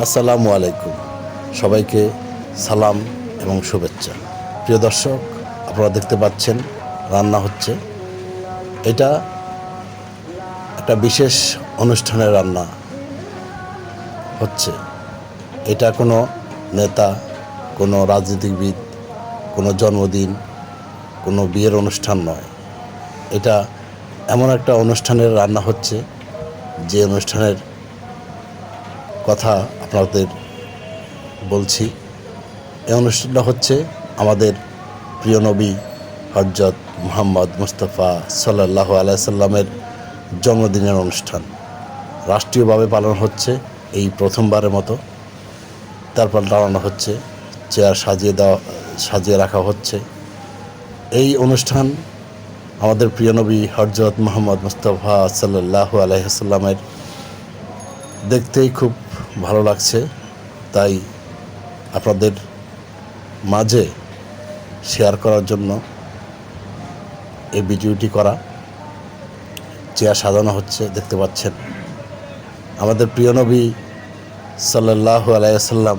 আসসালামু আলাইকুম। সবাইকে সালাম এবং শুভেচ্ছা। প্রিয় দর্শক, আপনারা দেখতে পাচ্ছেন, রান্না হচ্ছে। এটা একটা বিশেষ অনুষ্ঠানের রান্না হচ্ছে। এটা কোনো নেতা, কোনো রাজনীতিবিদ, কোনো জন্মদিন, কোনো বিয়ের অনুষ্ঠান নয়। এটা এমন একটা অনুষ্ঠানের রান্না হচ্ছে, যে অনুষ্ঠানের কথা আপনাদের বলছি, এই অনুষ্ঠানটা হচ্ছে আমাদের প্রিয় নবী হজরত মোহাম্মদ মুস্তফা সাল্লাহ আলাইসাল্লামের জন্মদিনের অনুষ্ঠান। রাষ্ট্রীয়ভাবে পালন হচ্ছে এই প্রথমবারের মতো। তারপর দাঁড়ানো হচ্ছে, চেয়ার সাজিয়ে দেওয়া, সাজিয়ে রাখা হচ্ছে। এই অনুষ্ঠান আমাদের প্রিয় নবী হজরত মোহাম্মদ মুস্তফা সাল্লাহ আলাইসাল্লামের দেখতেই খুব ভালো লাগছে। তাই আপনাদের মাঝে শেয়ার করার জন্য এই ভিডিওটি করা। চেয়ার সাজানো হচ্ছে, দেখতে পাচ্ছেন। আমাদের প্রিয় নবী সাল্লাহ আলাইসাল্লাম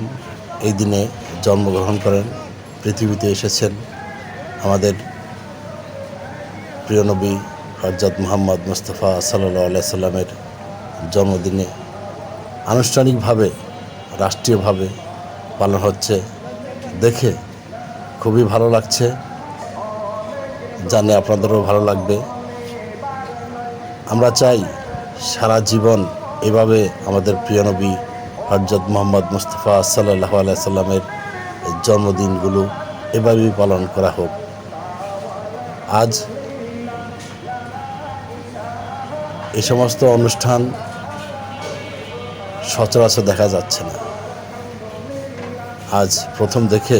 এই দিনে জন্মগ্রহণ করেন, পৃথিবীতে এসেছেন। আমাদের প্রিয় নবী হজরত মোহাম্মদ মুস্তফা সাল্লাহ আলাইসাল্লামের জন্মদিনে আনুষ্ঠানিকভাবে, রাষ্ট্রীয়ভাবে পালন হচ্ছে। দেখে খুবই ভালো লাগছে। জানে আপনাদেরও ভালো লাগবে। আমরা চাই সারা জীবন এভাবে আমাদের প্রিয় নবী হজরত মোহাম্মদ মুস্তফা সাল্লাহ আলাইসাল্লামের জন্মদিনগুলো এভাবেই পালন করা হোক। আজ এই সমস্ত অনুষ্ঠান সচরাচর দেখা যাচ্ছে না। আজ প্রথম দেখে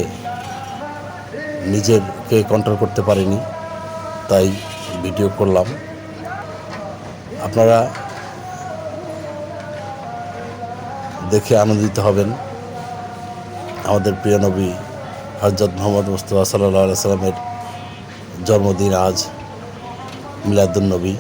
নিজেরকে কন্ট্রোল করতে পারিনি, তাই ভিডিও করলাম। আপনারা দেখে আনন্দিত হবেন। আমাদের প্রিয় নবী হজরত মোহাম্মদ মুস্তফা সাল্লাহ সাল্লামের জন্মদিন আজ মিলাদুল নবী।